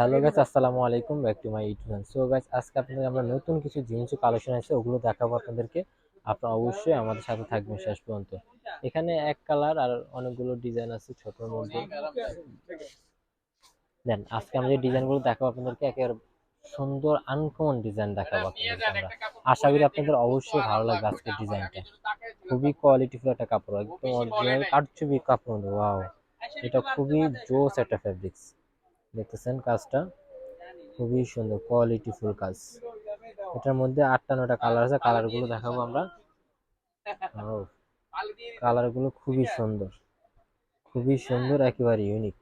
Hello guys আসসালামু আলাইকুম। Back to my YouTube so guys আজকে আপনাদের আমরা নতুন কিছু জিনিস কালেকশন আছে, ওগুলো দেখাবো আপনাদেরকে। আপনারা অবশ্যই আমাদের সাথে থাকবেন শেষ পর্যন্ত। এখানে এক কালার আর অনেকগুলো ডিজাইন আছে ছোটর মধ্যে। দেন, আজকে আমরা যে ডিজাইনগুলো দেখাবো আপনাদেরকে, একেবারে সুন্দর আনকমন ডিজাইন দেখাবো আপনাদেরকে আমরা। আশা করি আপনাদের অবশ্যই ভালো লাগবে আজকের ডিজাইনটা খুবই কোয়ালিটিফুল একটা কাপড়, একদম অরিজিনাল কাঠচুপি কাপড়। ওয়াও এটা খুবই জোস একটা ফেব্রিক্স দেখতেছেন কাজটা। খুবই সুন্দর কোয়ালিটি ফুল কাজ। এটার মধ্যে আটটা নটা কালার আছে কালারগুলো দেখাবো আমরা। কালারগুলো খুবই সুন্দর। খুবই সুন্দর, একেবারে ইউনিক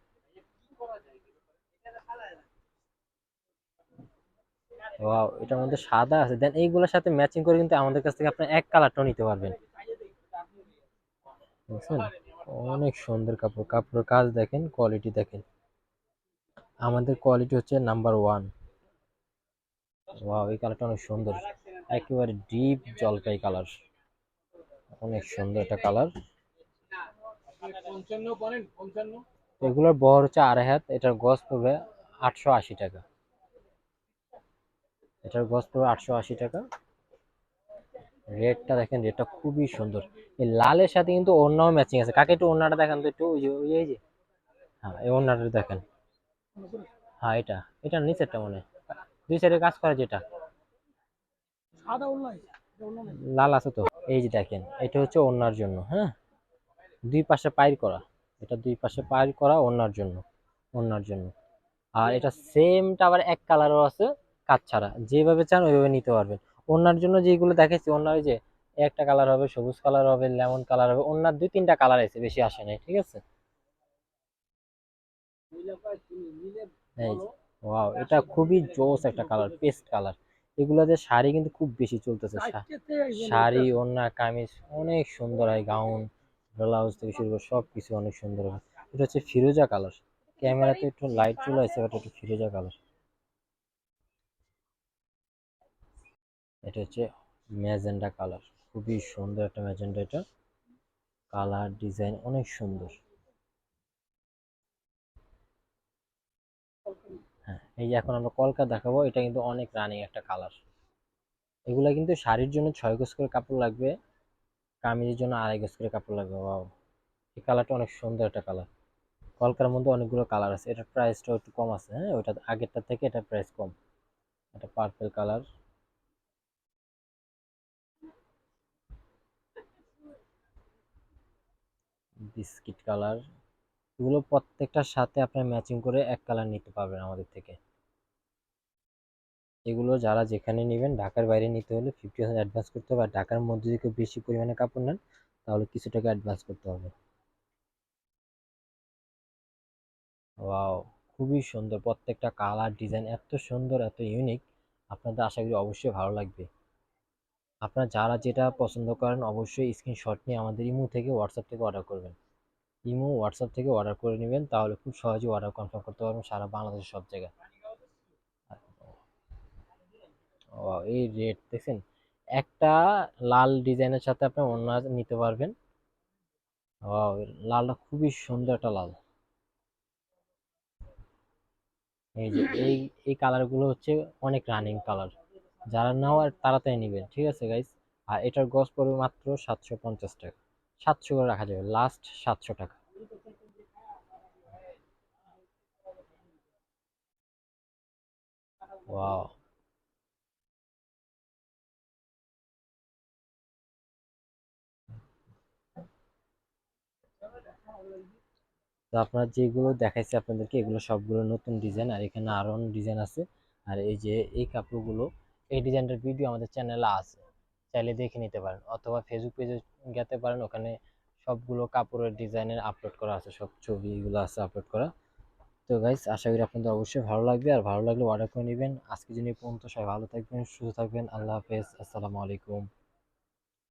ওয়াও এটার মধ্যে সাদা আছে। দেন এইগুলোর সাথে ম্যাচিং করে কিন্তু আমাদের কাছ থেকে আপনি এক কালারটাও নিতে পারবেন। বুঝছেন অনেক সুন্দর কাপড়। কাপড়ের কাজ দেখেন কোয়ালিটি দেখেন। আমাদের কোয়ালিটি হচ্ছে নাম্বার ওয়ান ওয়াও এই কালারটা অনেক সুন্দর। একেবারে ডিপ জলপাই কালার অনেক সুন্দর একটা কালার এগুলোর বহর হচ্ছে আড়াই হাত। এটার গজ পড়বে আটশো আশি টাকা। এটার গজ পড়বে আটশো আশি টাকা। রেডটা দেখেন রেডটা খুবই সুন্দর। এই লালের সাথে কিন্তু ওড়নাও ম্যাচিং আছে। কাকে একটু ওড়নাটা দেখেন তো একটু ওই যে হ্যাঁ এই ওড়নাটা দেখেন। হ্যাঁ এটা। এটা নিচেরটা মনে। দুই সাইডে কাজ করে যেটা। লাল আছে তো। এই যে দেখেন এটা হচ্ছে ওড়নার জন্য হ্যাঁ? দুই পাশে পায়ের করা। এটা দুই পাশে পায়ের করা ওড়নার জন্য ওড়নার জন্য। আর এটা সেমটা আবার এক কালারও আছে কাজ ছাড়া। যেভাবে চান ওইভাবে নিতে পারবেন। ওড়নার জন্য যেগুলো দেখেছি ওড়নার ওই যে একটা কালার হবে সবুজ কালার হবে লেমন কালার হবে ওড়নার দুই তিনটা কালার আছে বেশি আসে নাই ঠিক আছে? ওয়াও এটা খুবই জোস একটা কালার পেস্ট কালার এগুলোতে শাড়ি কিন্তু খুব বেশি চলতেছে। শাড়ি ওড়না কামিজ অনেক সুন্দর হয় গাউন ব্লাউজ থেকে শুরু করে সব কিছু অনেক সুন্দর হয়। এটা হচ্ছে ফিরোজা কালার ক্যামেরাতে একটু লাইট চলে আসছে বাট একটু ফিরোজা কালার এটা হচ্ছে ম্যাজেন্ডা কালার খুবই সুন্দর একটা ম্যাজেন্ডা এটা। কালার ডিজাইন অনেক সুন্দর হ্যাঁ এই যে এখন আমরা কলকা দেখাবো, এটা কিন্তু অনেক রানিং একটা কালার এগুলা কিন্তু শাড়ির জন্য ছয় গজ করে কাপড় লাগবে, কামিজের জন্য আড়াই গজ করে কাপড় লাগবে ওয়াও এই কালারটা অনেক সুন্দর একটা কালার কলকার মধ্যে অনেকগুলো কালার আছে, এটার প্রাইসটাও একটু কম আছে হ্যাঁ? ওইটা আগেরটার থেকে এটার প্রাইস কম। এটা পার্পেল কালার বিস্কিট কালার এগুলো প্রত্যেকটার সাথে আপনার ম্যাচিং করে এক কালার নিতে পারবেন আমাদের থেকে। এগুলো যারা যেখানে নেবেন, ঢাকার বাইরে নিতে হলে ফিফটি পার্সেন্ট অ্যাডভান্স করতে হবে। আর ঢাকার মধ্যে যদি কেউ বেশি পরিমাণে কাপড় নেন, তাহলে কিছু টাকা অ্যাডভান্স করতে হবে। ওয়াও খুবই সুন্দর। প্রত্যেকটা কালার ডিজাইন এত সুন্দর, এত ইউনিক আপনাদের আশা করি অবশ্যই ভালো লাগবে। আপনারা যারা যেটা পছন্দ করেন, অবশ্যই স্ক্রিনশট নিয়ে আমাদের ইমো থেকে হোয়াটসঅ্যাপ থেকে অর্ডার করবেন। ইমো হোয়াটসঅ্যাপ থেকে অর্ডার করে নেবেন, তাহলে খুব সহজে অর্ডার কনফার্ম করতে পারবেন সারা বাংলাদেশের সব জায়গায়। Wow, এই রেড দেখছেন? একটা লাল ডিজাইনের সাথে আপনি অন্য নিতে পারবেন। ওয়াও লালটা খুবই সুন্দর একটা লাল। এই যে এই এই কালারগুলো হচ্ছে অনেক রানিং কালার যারা নাও আর তাড়াতাড়ি নেবেন ঠিক আছে গাইস আর এটার গজ পড়বে মাত্র সাতশো পঞ্চাশ টাকা। সাতশো করে রাখা যাবে লাস্ট সাতশো টাকা। ওয়াও তো আপনার যেগুলো দেখাইছে আপনাদেরকে, এগুলো সবগুলো নতুন ডিজাইন, আর এখানে আরও ডিজাইন আছে। আর এই যে এই কাপড়গুলো, এই ডিজাইনটার ভিডিও আমাদের চ্যানেলে আছে। চাইলে দেখে নিতে পারেন, অথবা ফেসবুক পেজে গেতে পারেন, ওখানে সবগুলো কাপড়ের ডিজাইনের আপলোড করা আছে, সব ছবি এগুলো আছে আপলোড করা। তো গাইস আশা করি আপনাদের অবশ্যই ভালো লাগবে, আর ভালো লাগলে অর্ডার করে নেবেন। আজকে জন্য পর্যন্ত, সবাই ভালো থাকবেন, সুস্থ থাকবেন, আল্লাহ হাফেজ, আসসালামু আলাইকুম।